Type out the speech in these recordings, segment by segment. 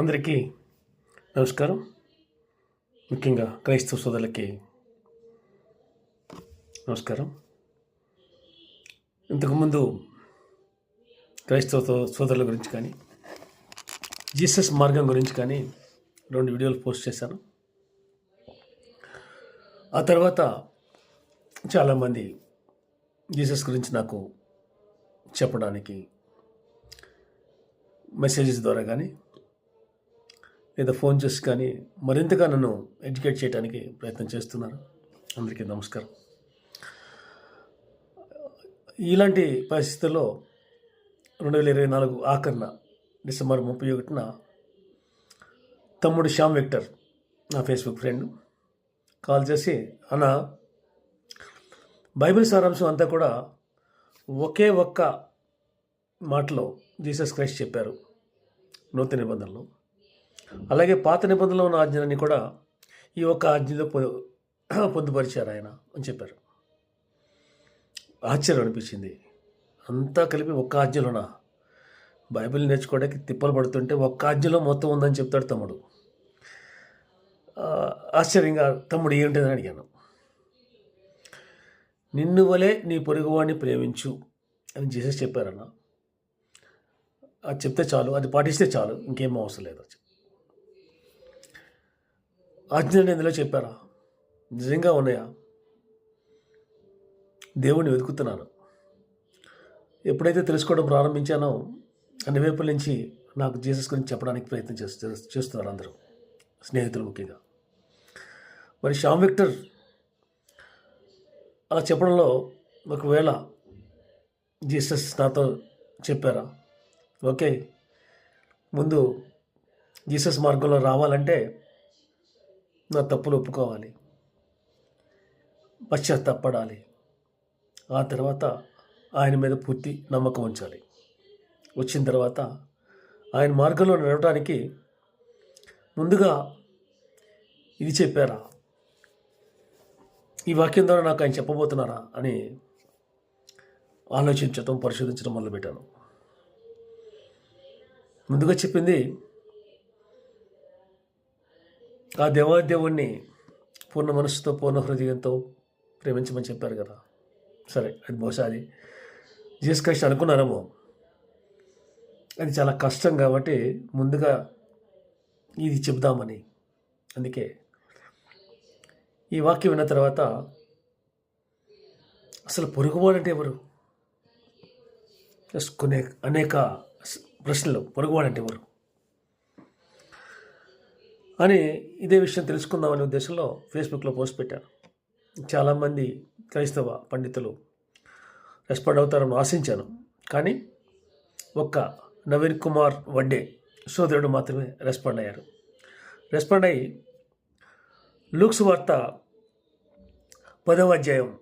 అందరికీ నమస్కారం. ముఖ్యంగా క్రైస్తవ సోదరులకి నమస్కారం. ఇంతకుముందు క్రైస్తవ సోదరుల గురించి కానీ జీసస్ మార్గం గురించి కానీ రెండు వీడియోలు పోస్ట్ చేశాను. ఆ తర్వాత చాలామంది జీసస్ గురించి నాకు చెప్పడానికి మెసేజెస్ ద్వారా కానీ లేదా ఫోన్ చేసి కానీ మరింతగా నన్ను ఎడ్యుకేట్ చేయడానికి ప్రయత్నం చేస్తున్నారు. అందరికీ నమస్కారం. ఇలాంటి పరిస్థితుల్లో రెండు వేల ఇరవై నాలుగు ఆఖరిన డిసెంబర్ ముప్పై ఒకటిన తమ్ముడు శ్యామ్ విక్టర్ నా ఫేస్బుక్ ఫ్రెండ్ కాల్ చేసి అన్న బైబిల్ సారాంశం అంతా కూడా ఒకే ఒక్క మాటలో జీసస్ క్రైస్ట్ చెప్పారు నూతన నిబంధనలో. అలాగే పాత నిబంధనలో ఉన్న ఆజ్ఞలన్నీ కూడా ఈ ఒక్క ఆజ్ఞలో పొ- పొందుపరిచారు ఆయన అని చెప్పారు. ఆశ్చర్యం అనిపించింది. అంతా కలిపి ఒక్క ఆజ్ఞలోనా? బైబిల్ నేర్చుకోవడానికి తిప్పలు పడుతుంటే ఒక్క ఆజ్ఞలో మొత్తం ఉందని చెప్తాడు తమ్ముడు. ఆశ్చర్యంగా తమ్ముడు ఏంటని అడిగాను. నిన్ను వలే నీ పొరుగువాడిని ప్రేమించు అని జీసస్ చెప్పారన్న. అది చెప్తే చాలు అది పాటిస్తే చాలు ఇంకేం అవసరం లేదు ఆజ్ఞలు ఇందులో చెప్పారా? నిజంగా ఉన్నాయా? దేవుణ్ణి వెతుకుతున్నాను. ఎప్పుడైతే తెలుసుకోవడం ప్రారంభించానో అన్ని వైపుల నుంచి నాకు జీసస్ గురించి చెప్పడానికి ప్రయత్నం చేస్తూ చేస్తున్నారు అందరూ. స్నేహితులు ముఖ్యంగా. మరి శ్యామ్ విక్టర్ అలా చెప్పడంలో ఒకవేళ జీసస్ నాతో చెప్పారా? ఓకే. ముందు జీసస్ మార్గంలో రావాలంటే నా తప్పులు ఒప్పుకోవాలి. పశ్చాత్తాపడాలి. ఆ తర్వాత ఆయన మీద పూర్తి నమ్మకం ఉంచాలి. వచ్చిన తర్వాత ఆయన మార్గంలో నడవడానికి ముందుగా ఇది చెప్పారా? ఈ వాక్యం ద్వారా నాకు ఆయన చెప్పబోతున్నారా అని ఆలోచించటం పరిశోధించడం మొదలుపెట్టాను. ముందుగా చెప్పింది ఆ దేవాదేవుణ్ణి పూర్ణ మనస్సుతో పూర్ణ హృదయంతో ప్రేమించమని చెప్పారు కదా. సరే అది బహుశా అది. జీసస్ క్రైస్ట్ అనుకున్నారేమో? అది చాలా కష్టం కాబట్టి ముందుగా ఇది చెబుదామని. అందుకే ఈ వాక్యం విన్న తర్వాత అసలు పొరుగువాడు అంటే ఎవరు? జస్ట్ కొన్ని అనేక ప్రశ్నలు. పొరుగువాడు అంటే ఎవరు? అని ఇదే విషయం తెలుసుకుందామనే ఉద్దేశంలో ఫేస్బుక్లో పోస్ట్ పెట్టాను చాలామంది క్రైస్తవ పండితులు రెస్పాండ్ అవుతారని ఆశించాను. కానీ ఒక్క నవీన్ కుమార్ వడ్డే సోదరుడు మాత్రమే రెస్పాండ్ అయ్యారు. రెస్పాండ్ అయ్యి లూక్స్ వార్త పదవ అధ్యాయం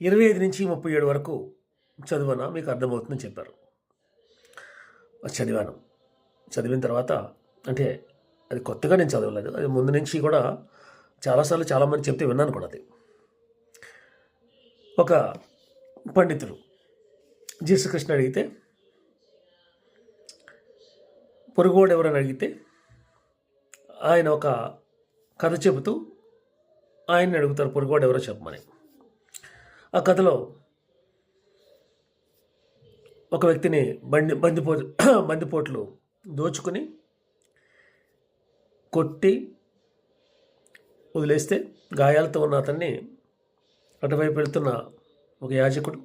ఇరవై ఐదు నుంచి ముప్పై ఏడు వరకు చదువన? మీకు అర్థమవుతుందని చెప్పారు. చదివాను. చదివిన తర్వాత అంటే అది కొత్తగా నేను చదవలేదు. అది ముందు నుంచి కూడా చాలాసార్లు చాలామంది చెప్తే విన్నాను కూడా అది. ఒక పండితుడు జీసుకృష్ణ అడిగితే పొరుగువాడు ఎవరని అడిగితే ఆయన ఒక కథ చెబుతూ ఆయన్ని అడుగుతారు పొరుగువాడు ఎవరో చెప్పమని. ఆ కథలో ఒక వ్యక్తిని బండి బందిపో బందిపోట్లు దోచుకుని కొట్టి వదిలేస్తే గాయాలతో ఉన్న అతన్ని అటువైపు వెళ్తున్న ఒక యాజకుడు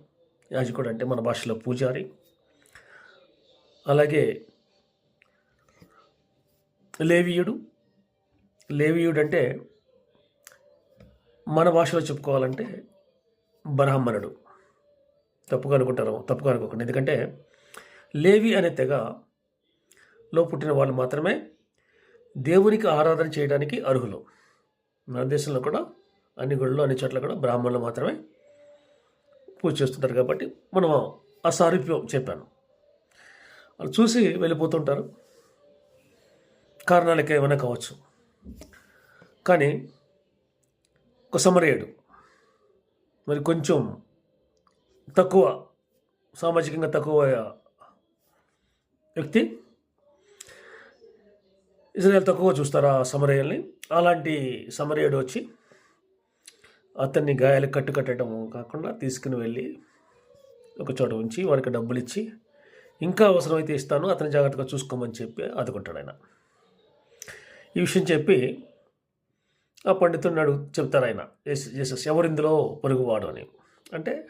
యాజకుడు అంటే మన భాషలో పూజారి అలాగే లేవీయుడు. లేవీయుడు అంటే మన భాషలో చెప్పుకోవాలంటే బ్రాహ్మణుడు. తప్పుగా అనుకుంటారు తప్పుగా అనుకోకండి. ఎందుకంటే లేవి అనే తెగలో పుట్టిన వాళ్ళు మాత్రమే దేవునికి ఆరాధన చేయడానికి అర్హులు. మన దేశంలో కూడా అన్ని గుళ్ళు అన్ని చోట్ల కూడా బ్రాహ్మణులు మాత్రమే పూజ చేస్తుంటారు కాబట్టి మనం ఆ సారూప్యం చెప్పాను. వాళ్ళు చూసి వెళ్ళిపోతుంటారు. కారణాలకి ఏమైనా కావచ్చు. కానీ ఒక సమరయుడు మరి కొంచెం తక్కువ సామాజికంగా తక్కువ వ్యక్తి ఇజ్రాయెల్ తక్కువ చూస్తారు ఆ అలాంటి సమరయుడు వచ్చి అతన్ని గాయాలు కట్టు కాకుండా తీసుకుని వెళ్ళి ఒక చోట ఉంచి వారికి డబ్బులు ఇచ్చి ఇంకా అవసరమైతే ఇస్తాను అతని జాగ్రత్తగా చూసుకోమని చెప్పి అదుకుంటాడు ఆయన. ఈ విషయం చెప్పి ఆ పండితుడిని అడుగు చెప్తారు ఆయన. ఎస్ ఎస్ ఎవరు ఇందులో పొరుగువాడు అని. అంటే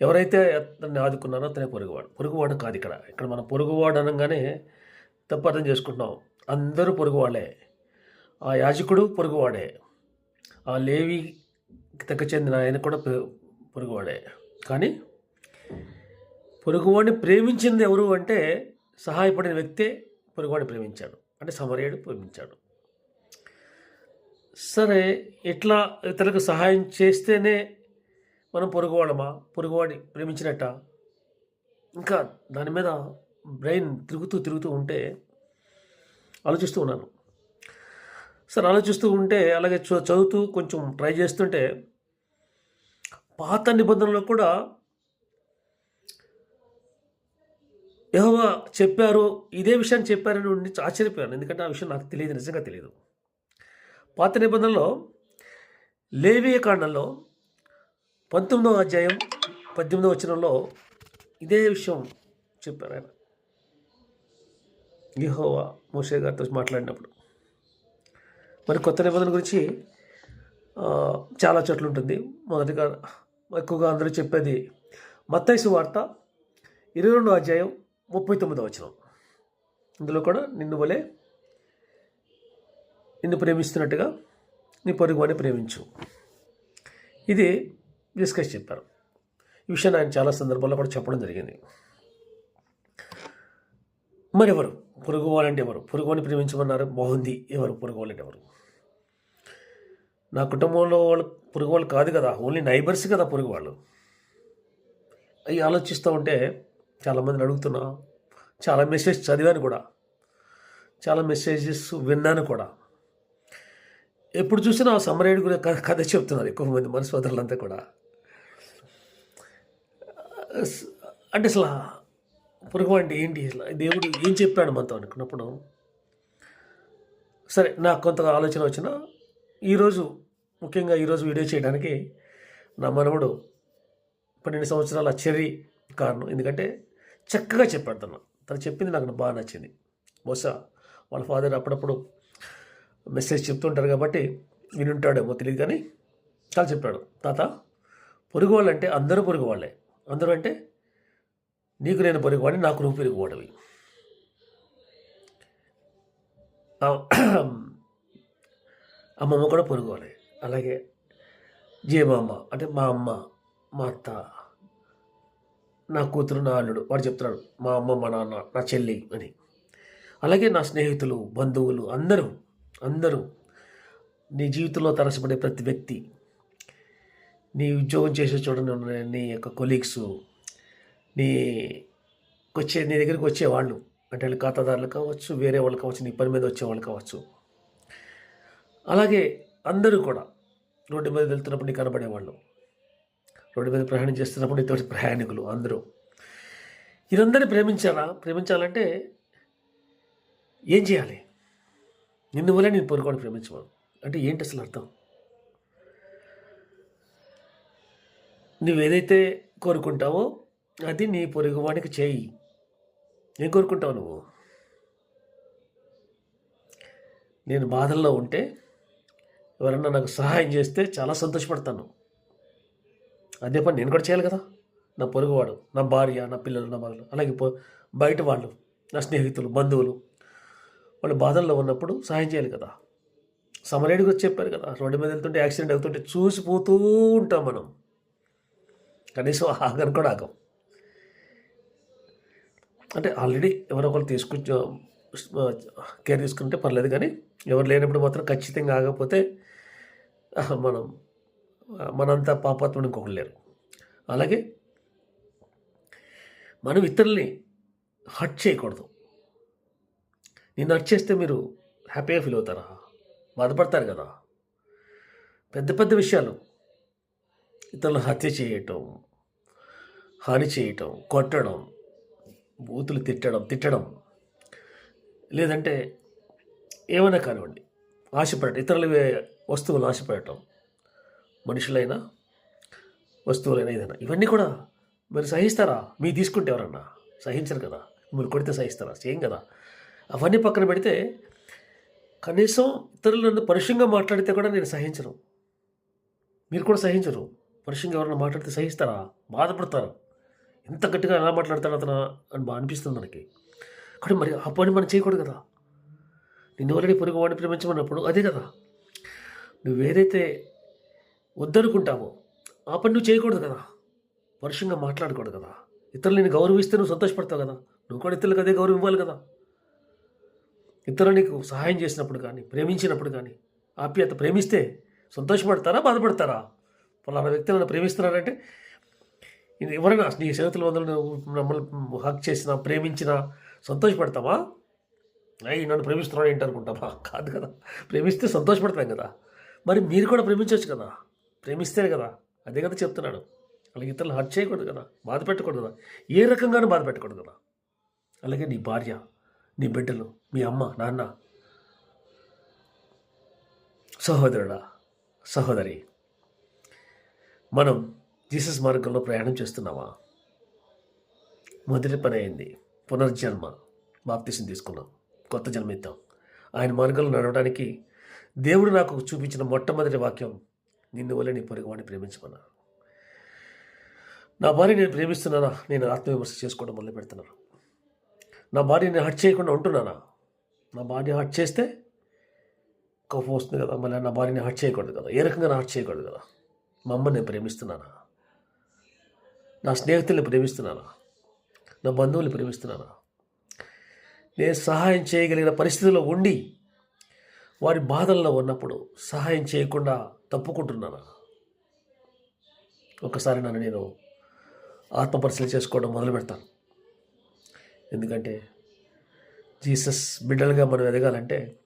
ఎవరైతే అతన్ని ఆదుకున్నారో అతనే పొరుగువాడు. పొరుగువాడు కాదు ఇక్కడ. ఇక్కడ మనం పొరుగువాడు అనగానే తప్పు అర్థం చేసుకుంటున్నాం. అందరూ పొరుగువాళ్ళే ఆ యాజకుడు పొరుగువాడే. ఆ లేవి తగ్గ చెందిన ఆయన కూడా పొరుగువాడే. కానీ పొరుగువాడిని ప్రేమించింది ఎవరు అంటే సహాయపడిన వ్యక్తే పొరుగువాడిని ప్రేమించాడు. అంటే సమరయుడు ప్రేమించాడు. సరే ఇట్లా ఇతరులకు సహాయం చేస్తేనే మనం పొరుగువాడమా పొరుగువాడి ప్రేమించినట్ట? ఇంకా దాని మీద బ్రెయిన్ తిరుగుతూ తిరుగుతూ ఉంటే ఆలోచిస్తూ ఉన్నాను. సార్ ఆలోచిస్తూ ఉంటే అలాగే చ- చదువుతూ కొంచెం ట్రై చేస్తుంటే పాత నిబంధనలో కూడా యెహోవా చెప్పారు ఇదే విషయాన్ని చెప్పారని ఉండి ఆశ్చర్యపోయాను. ఎందుకంటే ఆ విషయం నాకు తెలియదు నిజంగా తెలియదు. పాత నిబంధనలో లేవీయ కాండంలో పంతొమ్మిదవ అధ్యాయం పద్దెనిమిదవ వచనంలో ఇదే విషయం చెప్పారు ఆయన. యహోవా మోసే గారితో మాట్లాడినప్పుడు. మరి కొత్త నిబంధన గురించి చాలా చోట్ల ఉంటుంది. మొదటిగా ఎక్కువగా అందరూ చెప్పేది మత్తైసు వార్త ఇరవై రెండో అధ్యాయం ముప్పై తొమ్మిదో వచనం. ఇందులో కూడా నిన్ను వలే నిన్ను ప్రేమిస్తున్నట్టుగా నీ పొరుగు అని ప్రేమించు. ఇది డిస్కస్ చెప్పారు. ఈ విషయాన్ని ఆయన చాలా సందర్భాల్లో కూడా చెప్పడం జరిగింది. మరెవరు? పొరుగు వాళ్ళంటే ఎవరు? పొరుగు ప్రేమించమన్నారు. బాగుంది ఎవరు? పొరుగు వాళ్ళంటే ఎవరు? నా కుటుంబంలో వాళ్ళు పొరుగు వాళ్ళు కాదు కదా. ఓన్లీ నైబర్స్ కదా పొరుగు వాళ్ళు. అవి ఆలోచిస్తూ ఉంటే చాలామందిని అడుగుతున్నా. చాలా మెసేజ్ చదివాను కూడా. చాలా మెసేజెస్ విన్నాను కూడా. ఎప్పుడు చూసినా ఆ సమరేయుడి గురి కథ కథ చెప్తున్నారు. ఎక్కువ మంది మన సోదరులంతా కూడా అంటే అసలు పురుగు అంటే ఏంటి? అసలు దేవుడు ఏం చెప్పాడు మనతో అనుకున్నప్పుడు? సరే నాకు కొంత ఆలోచన వచ్చిన ఈరోజు ముఖ్యంగా ఈరోజు వీడియో చేయడానికి నా మనవడు పన్నెండు సంవత్సరాల చెర్రీ కారణం ఎందుకంటే చక్కగా చెప్పాడు తను. తను చెప్పింది నాకు బాగా నచ్చింది. బహుశా వాళ్ళ ఫాదర్ అప్పుడప్పుడు మెసేజ్ చెప్తుంటారు కాబట్టి వినుంటాడేమో తెలియదు కానీ చాలా చెప్పాడు. తాత పొరుగు వాళ్ళు అంటే అందరూ పొరుగు వాళ్ళే అందరూ అంటే నీకు నేను పొరుగువాడిని నాకు నువ్వు పొరుగువాడివి అమ్మమ్మ కూడా పొరుగువాలి అలాగే జీవమ్మ అంటే మా అమ్మ మా అత్త నా కూతురు నా అల్లుడు వాడు చెప్తున్నాడు మా అమ్మ మా నాన్న నా చెల్లి అని. అలాగే నా స్నేహితులు బంధువులు అందరూ అందరూ నీ జీవితంలో తరసపడే ప్రతి వ్యక్తి నీ ఉద్యోగం చేసే చూడని నీ యొక్క కొలీగ్స్ నీ వచ్చే నీ దగ్గరికి వచ్చేవాళ్ళు అంటే వాళ్ళు ఖాతాదారులు కావచ్చు వేరే వాళ్ళు కావచ్చు నీ పని మీద వచ్చేవాళ్ళు కావచ్చు. అలాగే అందరూ కూడా రోడ్డు మీద వెళ్తున్నప్పుడు నీకు కనబడేవాళ్ళు రోడ్డు మీద ప్రయాణం చేస్తున్నప్పుడు నీతోటి ప్రయాణికులు అందరూ. వీరందరినీ ప్రేమించాలా ప్రేమించాలంటే ఏం చేయాలి? నిన్ను వల్ల నేను పొరుకోవడం ప్రేమించవాడు అంటే ఏంటి అసలు అర్థం? నువ్వేదైతే కోరుకుంటావో అది నీ పొరుగువానికి చేయి. ఏం కోరుకుంటావు నువ్వు? నేను బాధల్లో ఉంటే ఎవరన్నా నాకు సహాయం చేస్తే చాలా సంతోషపడతాను. అదే పని నేను కూడా చేయాలి కదా. నా పొరుగువాడు నా భార్య నా పిల్లలు నా మగలు అలాగే బయట వాళ్ళు నా స్నేహితులు బంధువులు వాళ్ళు బాధల్లో ఉన్నప్పుడు సహాయం చేయాలి కదా. సమరేడి గురించి చెప్పారు కదా. రోడ్డు మీద వెళ్తుంటే యాక్సిడెంట్ అవుతుంటే చూసిపోతూ ఉంటాం మనం. కనీసం ఆగను కూడా ఆగం. అంటే ఆల్రెడీ ఎవరో ఒకరు తీసుకొచ్చా కేర్ తీసుకుంటే పర్లేదు కానీ ఎవరు లేనప్పుడు మాత్రం ఖచ్చితంగా ఆగకపోతే మనం ఆ, మనంతా పాపాత్ముడు ఇంకొకరు లేరు. అలాగే మనం ఇతరుల్ని హట్ చేయకూడదు. నేను హట్ చేస్తే మీరు హ్యాపీగా ఫీల్ అవుతారా? బాధపడతారు కదా. పెద్ద పెద్ద విషయాలు. ఇతరులను హత్య చేయటం హాని చేయటం కొట్టడం బూతులు తిట్టడం తిట్టడం. లేదంటే ఏమైనా కానివ్వండి ఆశపడటం ఇతరుల వస్తువులు ఆశపడటం మనుషులైనా వస్తువులైనా ఏదైనా. ఇవన్నీ కూడా మీరు సహిస్తారా? మీ తీసుకుంటే ఎవరన్నా? సహించరు కదా. మీరు కొడితే సహిస్తారా? సేమ్ కదా. అవన్నీ పక్కన పెడితే కనీసం ఇతరులు నన్ను పరుషంగా మాట్లాడితే కూడా నేను సహించను. మీరు కూడా సహించరు. పరుషంగా ఎవరైనా మాట్లాడితే సహిస్తారా? బాధపడతారు. ఎంత గట్టిగా ఎలా మాట్లాడతాడు అతను అని బాగా అనిపిస్తుంది మనకి. కానీ మరి ఆ పని మనం చేయకూడదు కదా. నిన్ను ఆల్రెడీ పొరుగు వాడిని ప్రేమించమన్నప్పుడు అదే కదా. నువ్వు ఏదైతే వద్దనుకుంటావో ఆ పని నువ్వు చేయకూడదు కదా. పరుషంగా మాట్లాడకూడదు కదా. ఇతరులు నేను గౌరవిస్తే నువ్వు సంతోషపడతావు కదా. నువ్వు కూడా ఇతరులకు అదే గౌరవం ఇవ్వాలి కదా. ఇతరులు నీకు సహాయం చేసినప్పుడు కానీ ప్రేమించినప్పుడు కానీ ఆప్యాయత ప్రేమిస్తే సంతోషపడతారా బాధపడతారా? పలానా వ్యక్తులను ప్రేమిస్తున్నారంటే ఎవరైనా నీ స్నేహితుల వందలు మమ్మల్ని హక్ చేసినా ప్రేమించినా సంతోషపడతామా అయ్యి నన్ను ప్రేమిస్తున్నాడు ఏంటి అనుకుంటామా కాదు కదా. ప్రేమిస్తే సంతోషపడతాం కదా. మరి మీరు కూడా ప్రేమించవచ్చు కదా. ప్రేమిస్తేనే కదా. అదే కదా చెప్తున్నాడు. అలాగే ఇతరులు హర్ట్ చేయకూడదు కదా. బాధ పెట్టకూడదు కదా. ఏ రకంగానూ బాధ పెట్టకూడదు కదా. అలాగే నీ భార్య నీ బిడ్డలు మీ అమ్మ నాన్న సహోదరుడా సహోదరి మనం జీసస్ మార్గంలో ప్రయాణం చేస్తున్నావా? మొదటి పని అయింది పునర్జన్మ. బాప్తీసం తీసుకున్నాం. కొత్త జన్మిద్దాం. ఆయన మార్గంలో నడవడానికి దేవుడు నాకు చూపించిన మొట్టమొదటి వాక్యం నిన్ను వల్ల నీ పొరుగువాడిని ప్రేమించమన్నా. నా భార్య నేను ప్రేమిస్తున్నానా? నేను ఆత్మవిమర్శ చేసుకోవడం మొదలు పెడుతున్నాను. నా భార్యని హట్ చేయకుండా ఉంటున్నానా? నా భార్య హట్ చేస్తే కోపం వస్తుంది కదా. మళ్ళీ నా భార్యని హట్ చేయకూడదు కదా. ఏ రకంగా నా హట్ చేయకూడదు కదా? మా అమ్మని నేను ప్రేమిస్తున్నానా? నా స్నేహితుల్ని ప్రేమిస్తున్నానా? నా బంధువుల్ని ప్రేమిస్తున్నానా? నేను సహాయం చేయగలిగిన పరిస్థితిలో ఉండి వారి బాధల్లో ఉన్నప్పుడు సహాయం చేయకుండా తప్పుకుంటున్నానా? ఒకసారి నన్ను నేను ఆత్మపరిశీలన చేసుకోవడం మొదలు పెడతాను. ఎందుకంటే జీసస్ బిడ్డలుగా మనం ఎదగాలంటే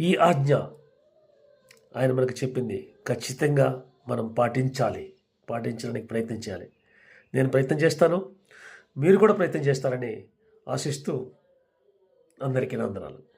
ఈ ఆజ్ఞ ఆయన మనకు చెప్పింది ఖచ్చితంగా మనం పాటించాలి. పాటించడానికి ప్రయత్నం చేయాలి. నేను ప్రయత్నం చేస్తాను. మీరు కూడా ప్రయత్నం చేస్తారని ఆశిస్తూ అందరికీ వందనాలు.